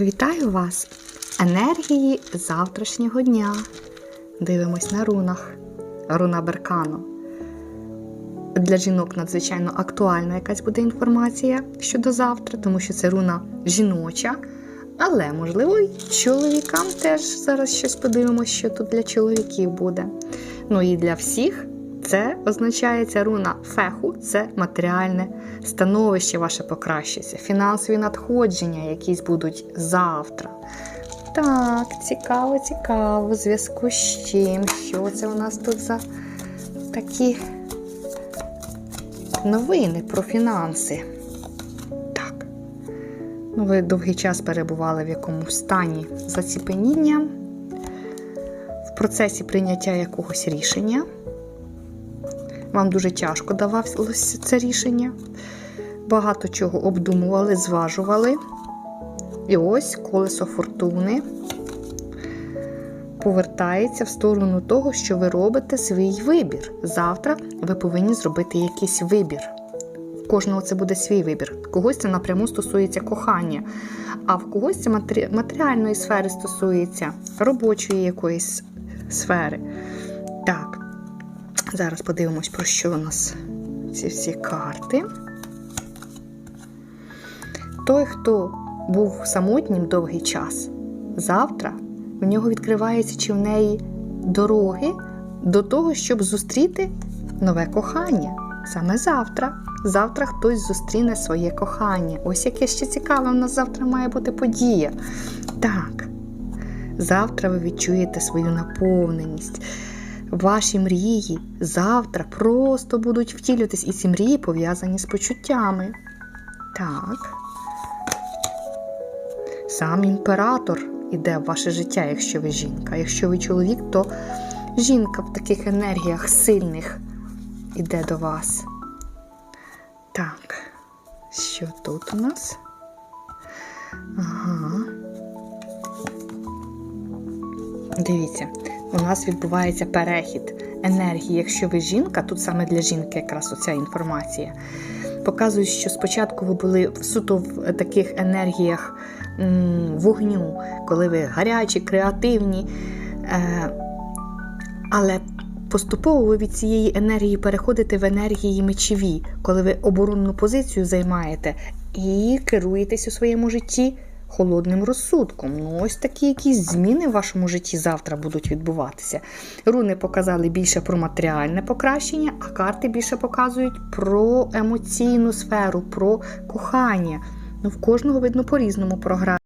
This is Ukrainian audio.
Вітаю вас! Енергії завтрашнього дня. Дивимось на рунах. Руна Беркану. Для жінок надзвичайно актуальна якась буде інформація щодо завтра, тому що це руна жіноча. Але, можливо, і чоловікам теж зараз щось подивимося, що тут для чоловіків буде. Ну і для всіх це означає ця руна феху, це матеріальне становище ваше покращиться, фінансові надходження якісь будуть завтра. Так, цікаво, цікаво. В зв'язку з чим? Що це у нас тут за такі новини про фінанси? Так. Ну, ви довгий час перебували в якомусь стані заціпеніння, в процесі прийняття якогось рішення. Вам дуже тяжко давалося це рішення. Багато чого обдумували, зважували. І ось колесо фортуни повертається в сторону того, що ви робите свій вибір. Завтра ви повинні зробити якийсь вибір. В кожного це буде свій вибір. Когось це напряму стосується кохання, а в когось це матері- матеріальної сфери стосується робочої якоїсь сфери. Так, зараз подивимось, про що у нас ці всі карти. Той, хто був самотнім довгий час, завтра в нього відкриваються чи в неї дороги до того, щоб зустріти нове кохання. Саме завтра. Завтра хтось зустріне своє кохання. Ось яке ще цікаве, у нас завтра має бути подія. Так, завтра ви відчуєте свою наповненість. Ваші мрії завтра просто будуть втілюватись, і ці мрії пов'язані з почуттями. Так. Сам імператор іде в ваше життя, якщо ви жінка. Якщо ви чоловік, то жінка в таких енергіях сильних іде до вас. Так, що тут у нас? Ага. Дивіться, у нас відбувається перехід енергії. Якщо ви жінка, тут саме для жінки якраз оця інформація. Показують, що спочатку ви були суто в таких енергіях вогню, коли ви гарячі, креативні. Е, але поступово ви від цієї енергії переходите в енергії мечові, коли ви оборонну позицію займаєте і керуєтесь у своєму житті холодним розсудком. Ну, ось такі якісь зміни в вашому житті завтра будуть відбуватися. Руни показали більше про матеріальне покращення, а карти більше показують про емоційну сферу, про кохання. Ну, в кожного видно по-різному програма.